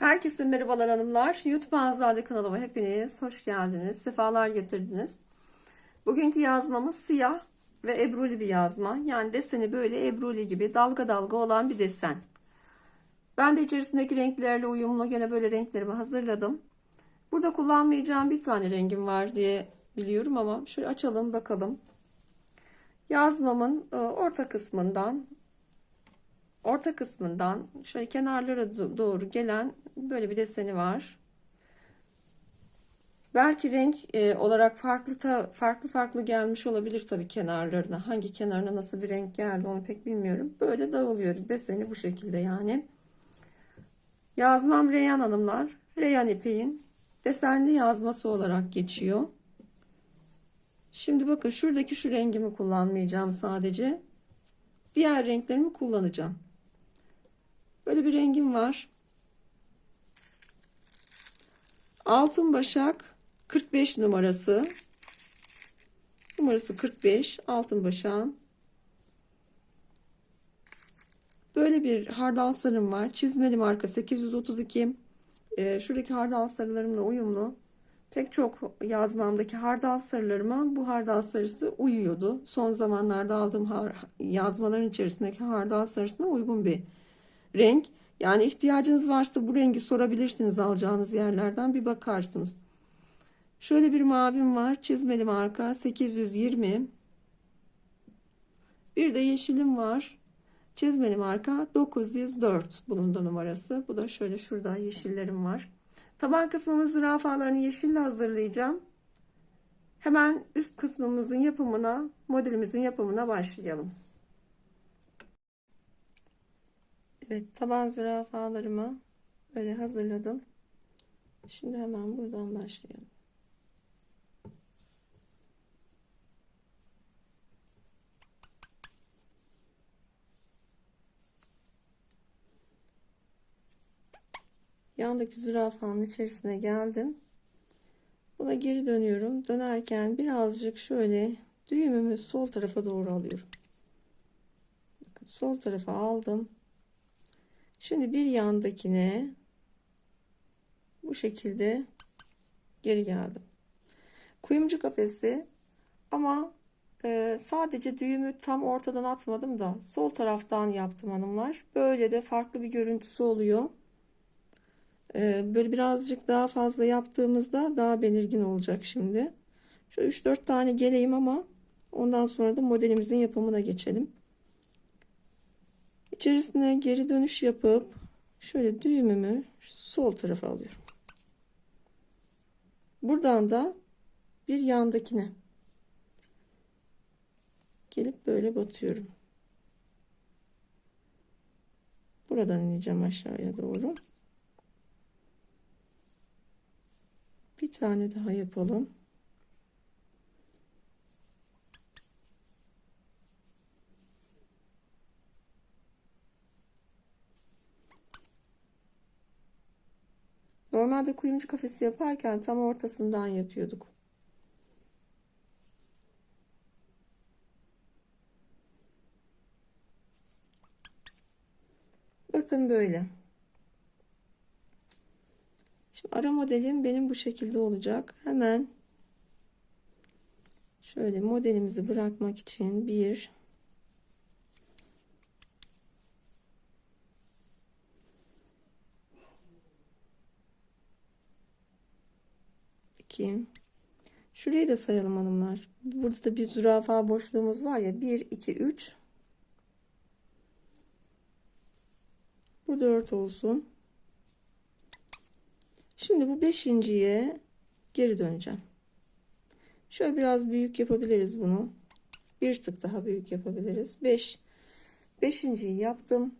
Herkese merhabalar hanımlar. YouTube Azade kanalıma hepiniz hoş geldiniz. Sefalar getirdiniz. Bugünkü yazmamız siyah ve ebruli bir yazma. Yani deseni böyle ebruli gibi dalga dalga olan bir desen. Ben de içerisindeki renklerle uyumlu gene böyle renklerimi hazırladım. Burada kullanmayacağım bir tane rengim var diye biliyorum ama şöyle açalım bakalım. Yazmamın e, orta kısmından orta kısmından şöyle kenarlara do- doğru gelen böyle bir deseni var. Belki renk e, olarak farklı ta- farklı farklı gelmiş olabilir tabii kenarlarına. Hangi kenarına nasıl bir renk geldi onu pek bilmiyorum. Böyle dağılıyor deseni bu şekilde yani. Yazmam Reyhan Hanımlar. Reyhan ipeğin desenli yazması olarak geçiyor. Şimdi bakın şuradaki şu rengimi kullanmayacağım sadece. Diğer renklerimi kullanacağım. Böyle bir rengim var. Altın başak 45 numarası. Numarası 45 altın başağın. Böyle bir hardal sarım var. Çizmeli marka 832. Ee, şuradaki hardal sarılarımla uyumlu. Pek çok yazmamdaki hardal sarılarıma bu hardal sarısı uyuyordu. Son zamanlarda aldığım yazmaların içerisindeki hardal sarısına uygun bir renk. Yani ihtiyacınız varsa bu rengi sorabilirsiniz alacağınız yerlerden bir bakarsınız. Şöyle bir mavim var. Çizmeli marka 820. Bir de yeşilim var. Çizmeli marka 904 bunun da numarası. Bu da şöyle şurada yeşillerim var. Taban kısmımın zürafalarını yeşille hazırlayacağım. Hemen üst kısmımızın yapımına, modelimizin yapımına başlayalım. Evet, taban zürafalarımı böyle hazırladım. Şimdi hemen buradan başlayalım. Yandaki zürafanın içerisine geldim. Buna geri dönüyorum. Dönerken birazcık şöyle düğümümü sol tarafa doğru alıyorum. Sol tarafa aldım. Şimdi bir yandakine bu şekilde geri geldim. Kuyumcu kafesi ama e, sadece düğümü tam ortadan atmadım da sol taraftan yaptım hanımlar. Böyle de farklı bir görüntüsü oluyor. E, böyle birazcık daha fazla yaptığımızda daha belirgin olacak şimdi. Şöyle 3-4 tane geleyim ama ondan sonra da modelimizin yapımına geçelim. İçerisine geri dönüş yapıp şöyle düğümümü sol tarafa alıyorum. Buradan da bir yandakine gelip böyle batıyorum. Buradan ineceğim aşağıya doğru. Bir tane daha yapalım. Normalde kuyumcu kafesi yaparken tam ortasından yapıyorduk. Bakın böyle. Şimdi ara modelim benim bu şekilde olacak. Hemen şöyle modelimizi bırakmak için bir 2 Şurayı da sayalım hanımlar. Burada da bir zürafa boşluğumuz var ya. 1 2 3 Bu 4 olsun. Şimdi bu beşinciye geri döneceğim. Şöyle biraz büyük yapabiliriz bunu. Bir tık daha büyük yapabiliriz. 5 Beşinciyi yaptım.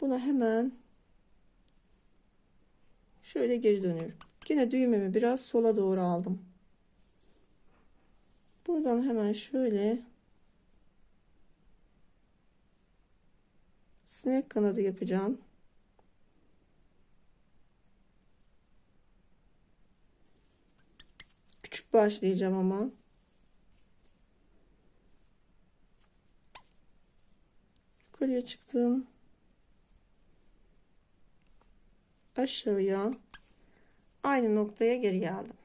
Buna hemen şöyle geri dönüyorum. Yine düğümümü biraz sola doğru aldım. Buradan hemen şöyle sinek kanadı yapacağım. Küçük başlayacağım ama. Yukarıya çıktım. aşağıya aynı noktaya geri geldim.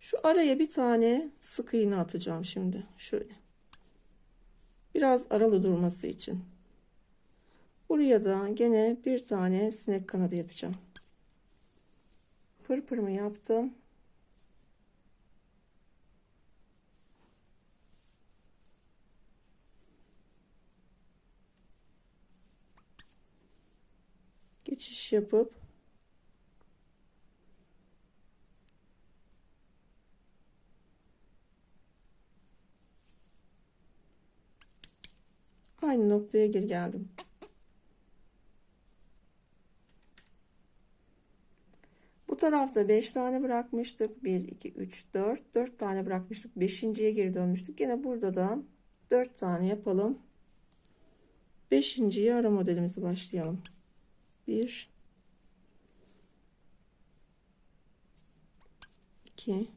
Şu araya bir tane sık iğne atacağım şimdi. Şöyle. Biraz aralı durması için. Buraya da gene bir tane sinek kanadı yapacağım. Pırpırımı yaptım. Geçiş yapıp aynı noktaya geri geldim. Bu tarafta 5 tane bırakmıştık. 1, 2, 3, 4. 4 tane bırakmıştık. 5.ye geri dönmüştük. Yine burada da 4 tane yapalım. 5.yi ara modelimizi başlayalım. 1 2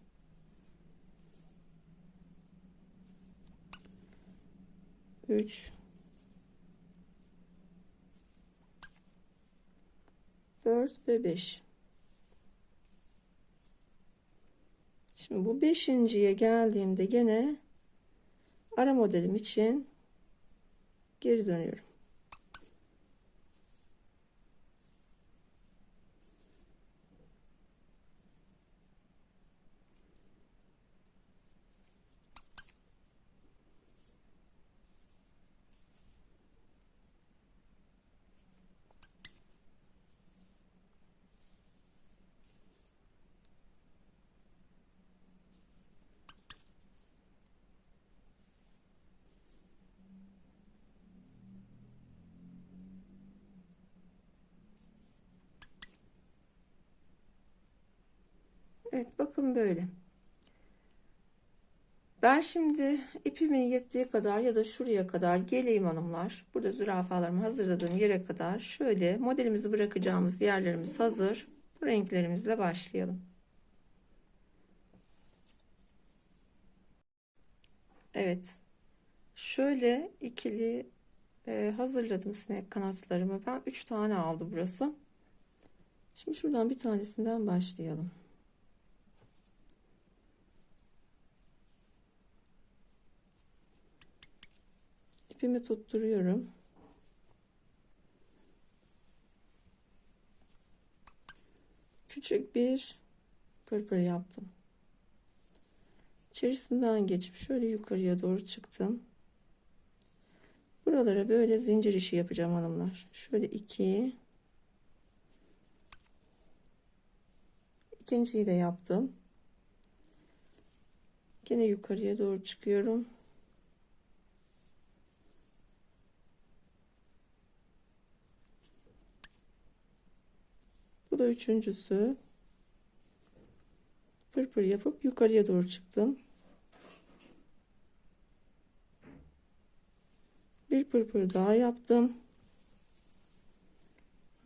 3 4 ve 5 Şimdi bu beşinciye geldiğimde gene ara modelim için geri dönüyorum. Evet bakın böyle. Ben şimdi ipimin yettiği kadar ya da şuraya kadar geleyim hanımlar. Burada zürafalarımı hazırladığım yere kadar şöyle modelimizi bırakacağımız yerlerimiz hazır. Bu renklerimizle başlayalım. Evet. Şöyle ikili e, hazırladım sinek kanatlarımı. Ben 3 tane aldı burası. Şimdi şuradan bir tanesinden başlayalım. İpimi tutturuyorum. Küçük bir pırpır yaptım. İçerisinden geçip şöyle yukarıya doğru çıktım. Buralara böyle zincir işi yapacağım hanımlar. Şöyle iki. İkinciyi de yaptım. Yine yukarıya doğru çıkıyorum. Bu da üçüncüsü. Pırpır yapıp yukarıya doğru çıktım. Bir pırpır daha yaptım.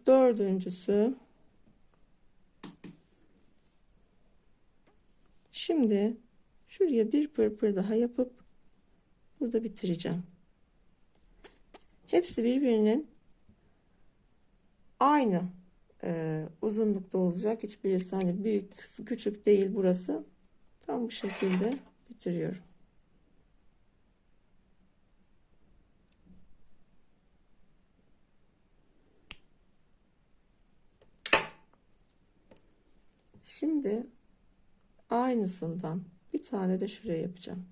Dördüncüsü. Şimdi şuraya bir pırpır daha yapıp burada bitireceğim. Hepsi birbirinin aynı e, uzunlukta olacak. Hiçbirisi hani büyük küçük değil burası. Tam bu şekilde bitiriyorum. Şimdi aynısından bir tane de şuraya yapacağım.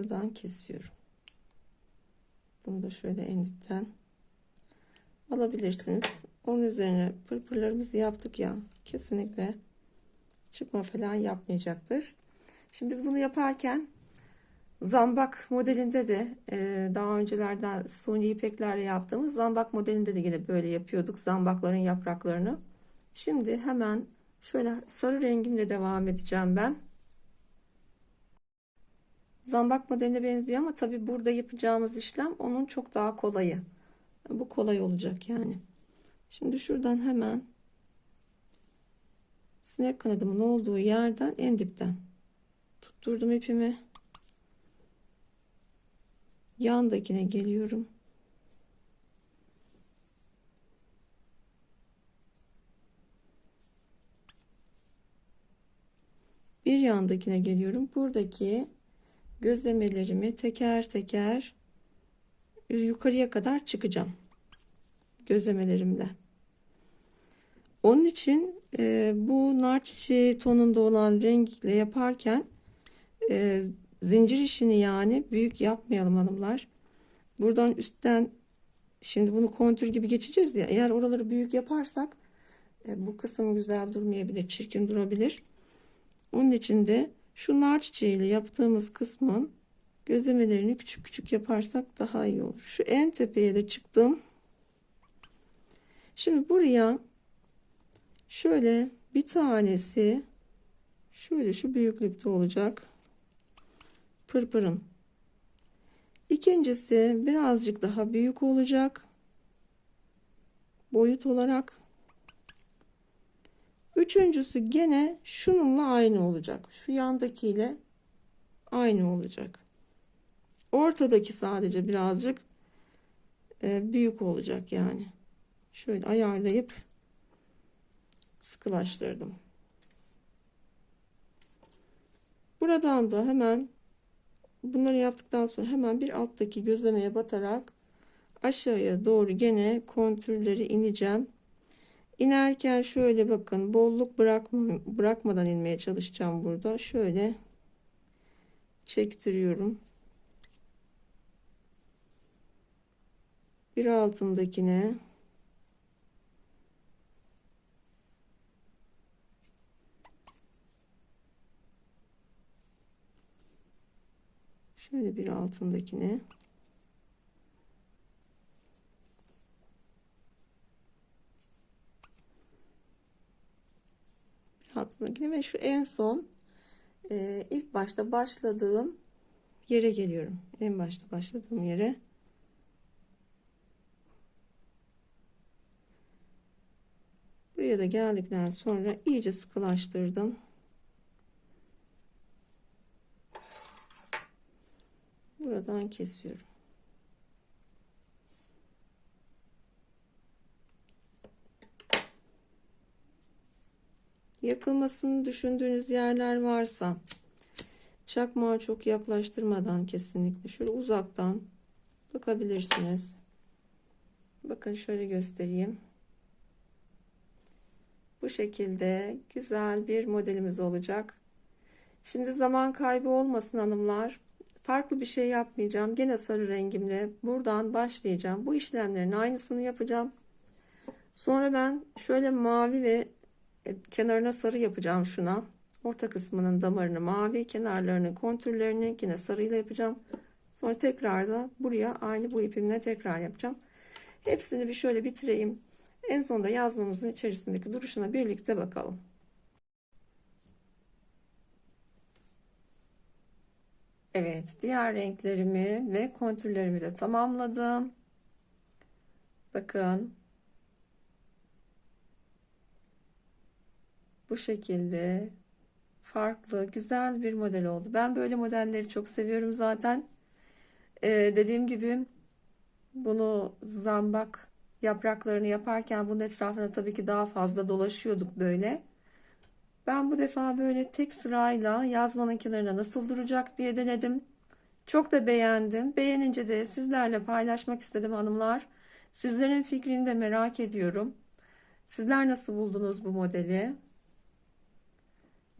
Buradan kesiyorum. Bunu da şöyle en dipten alabilirsiniz. Onun üzerine pırpırlarımızı yaptık ya kesinlikle çıkma falan yapmayacaktır. Şimdi biz bunu yaparken zambak modelinde de e, daha öncelerden suni ipeklerle yaptığımız zambak modelinde de yine böyle yapıyorduk zambakların yapraklarını. Şimdi hemen şöyle sarı rengimle devam edeceğim ben. Zambak modeline benziyor ama tabi burada yapacağımız işlem onun çok daha kolayı. Bu kolay olacak yani. Şimdi şuradan hemen sinek kanadımın olduğu yerden en dipten tutturdum ipimi. Yandakine geliyorum. Bir yandakine geliyorum. Buradaki gözlemelerimi teker teker yukarıya kadar çıkacağım. Gözlemelerimle. Onun için e, bu nar çiçeği tonunda olan renkle yaparken e, zincir işini yani büyük yapmayalım hanımlar. Buradan üstten şimdi bunu kontür gibi geçeceğiz ya eğer oraları büyük yaparsak e, bu kısım güzel durmayabilir çirkin durabilir. Onun için de şu nar çiçeğiyle yaptığımız kısmın gözlemelerini küçük küçük yaparsak daha iyi olur. Şu en tepeye de çıktım. Şimdi buraya şöyle bir tanesi şöyle şu büyüklükte olacak. Pırpırın. İkincisi birazcık daha büyük olacak. Boyut olarak. Üçüncüsü gene şununla aynı olacak. Şu yandakiyle aynı olacak. Ortadaki sadece birazcık e, büyük olacak yani. Şöyle ayarlayıp sıkılaştırdım. Buradan da hemen bunları yaptıktan sonra hemen bir alttaki gözlemeye batarak aşağıya doğru gene kontürleri ineceğim. İnerken şöyle bakın bolluk bırakma, bırakmadan inmeye çalışacağım burada. Şöyle çektiriyorum. Bir altındakine şöyle bir altındakine altındakine ve şu en son e, ilk başta başladığım yere geliyorum. En başta başladığım yere buraya da geldikten sonra iyice sıkılaştırdım. Buradan kesiyorum. Yakılmasını düşündüğünüz yerler varsa çakmağı çok yaklaştırmadan kesinlikle şöyle uzaktan bakabilirsiniz. Bakın şöyle göstereyim. Bu şekilde güzel bir modelimiz olacak. Şimdi zaman kaybı olmasın hanımlar. Farklı bir şey yapmayacağım. Gene sarı rengimle buradan başlayacağım. Bu işlemlerin aynısını yapacağım. Sonra ben şöyle mavi ve kenarına sarı yapacağım şuna. Orta kısmının damarını mavi, kenarlarının kontürlerini yine sarıyla yapacağım. Sonra tekrar da buraya aynı bu ipimle tekrar yapacağım. Hepsini bir şöyle bitireyim. En sonunda yazmamızın içerisindeki duruşuna birlikte bakalım. Evet, diğer renklerimi ve kontürlerimi de tamamladım. Bakın bu şekilde farklı güzel bir model oldu. Ben böyle modelleri çok seviyorum zaten. Ee, dediğim gibi bunu zambak yapraklarını yaparken bunun etrafında tabii ki daha fazla dolaşıyorduk böyle. Ben bu defa böyle tek sırayla yazmanın kenarına nasıl duracak diye denedim. Çok da beğendim. Beğenince de sizlerle paylaşmak istedim hanımlar. Sizlerin fikrini de merak ediyorum. Sizler nasıl buldunuz bu modeli?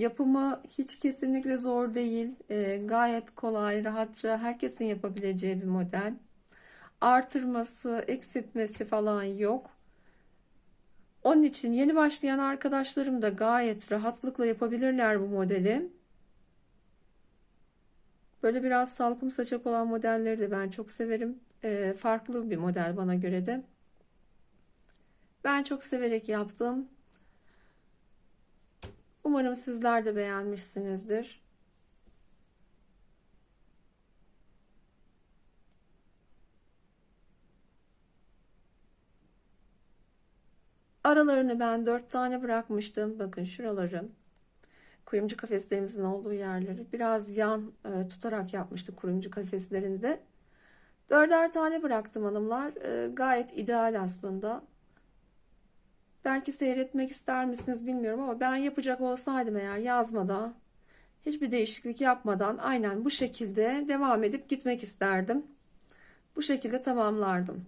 Yapımı hiç kesinlikle zor değil. Ee, gayet kolay, rahatça herkesin yapabileceği bir model. Artırması, eksiltmesi falan yok. Onun için yeni başlayan arkadaşlarım da gayet rahatlıkla yapabilirler bu modeli. Böyle biraz salkım saçak olan modelleri de ben çok severim. Ee, farklı bir model bana göre de. Ben çok severek yaptım. Umarım sizler de beğenmişsinizdir. Aralarını ben dört tane bırakmıştım. Bakın şuraları. Kuyumcu kafeslerimizin olduğu yerleri. Biraz yan e, tutarak yapmıştık kuyumcu kafeslerini de. Dörder tane bıraktım hanımlar. E, gayet ideal aslında. Belki seyretmek ister misiniz bilmiyorum ama ben yapacak olsaydım eğer yazmada hiçbir değişiklik yapmadan aynen bu şekilde devam edip gitmek isterdim. Bu şekilde tamamlardım.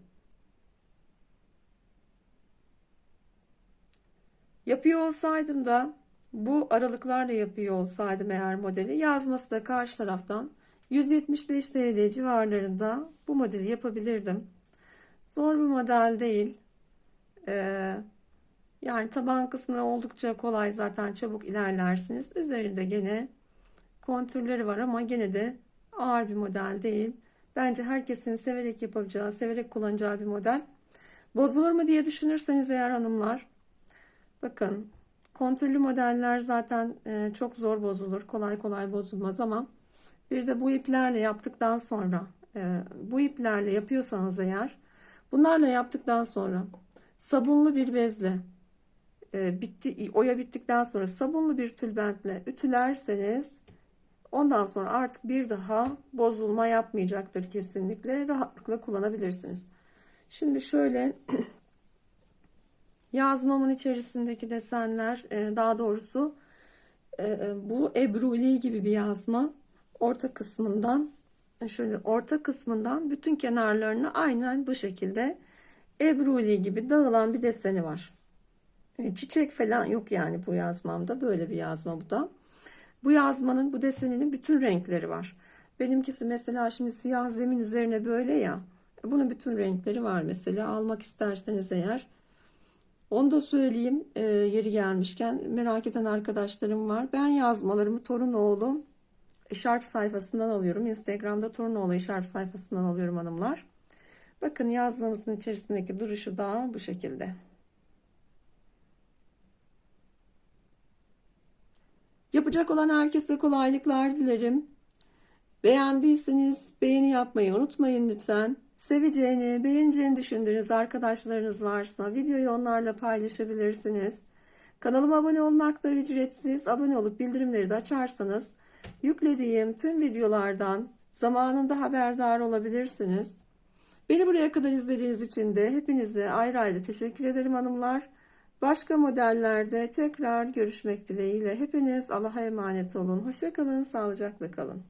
Yapıyor olsaydım da bu aralıklarla yapıyor olsaydım eğer modeli yazması da karşı taraftan 175 TL civarlarında bu modeli yapabilirdim. Zor bir model değil. Ee, yani taban kısmı oldukça kolay zaten çabuk ilerlersiniz. Üzerinde gene kontürleri var ama gene de ağır bir model değil. Bence herkesin severek yapacağı, severek kullanacağı bir model. Bozulur mu diye düşünürseniz eğer hanımlar Bakın kontürlü modeller zaten e, çok zor bozulur. Kolay kolay bozulmaz ama bir de bu iplerle yaptıktan sonra e, bu iplerle yapıyorsanız eğer bunlarla yaptıktan sonra sabunlu bir bezle e, bitti oya bittikten sonra sabunlu bir tülbentle ütülerseniz ondan sonra artık bir daha bozulma yapmayacaktır kesinlikle rahatlıkla kullanabilirsiniz. Şimdi şöyle Yazmamın içerisindeki desenler e, daha doğrusu e, bu ebruli gibi bir yazma. Orta kısmından şöyle orta kısmından bütün kenarlarını aynen bu şekilde ebruli gibi dağılan bir deseni var. Çiçek falan yok yani bu yazmamda. Böyle bir yazma bu da. Bu yazmanın bu deseninin bütün renkleri var. Benimkisi mesela şimdi siyah zemin üzerine böyle ya. Bunun bütün renkleri var mesela. Almak isterseniz eğer onu da söyleyeyim e, yeri gelmişken merak eden arkadaşlarım var. Ben yazmalarımı Torunoğlu Şarp sayfasından alıyorum. Instagram'da Torunoğlu Şarp sayfasından alıyorum hanımlar. Bakın yazmamızın içerisindeki duruşu da bu şekilde. Yapacak olan herkese kolaylıklar dilerim. Beğendiyseniz beğeni yapmayı unutmayın lütfen. Seveceğini, beğeneceğini düşündüğünüz arkadaşlarınız varsa videoyu onlarla paylaşabilirsiniz. Kanalıma abone olmak da ücretsiz. Abone olup bildirimleri de açarsanız yüklediğim tüm videolardan zamanında haberdar olabilirsiniz. Beni buraya kadar izlediğiniz için de hepinize ayrı ayrı teşekkür ederim hanımlar. Başka modellerde tekrar görüşmek dileğiyle. Hepiniz Allah'a emanet olun. Hoşçakalın, sağlıcakla kalın.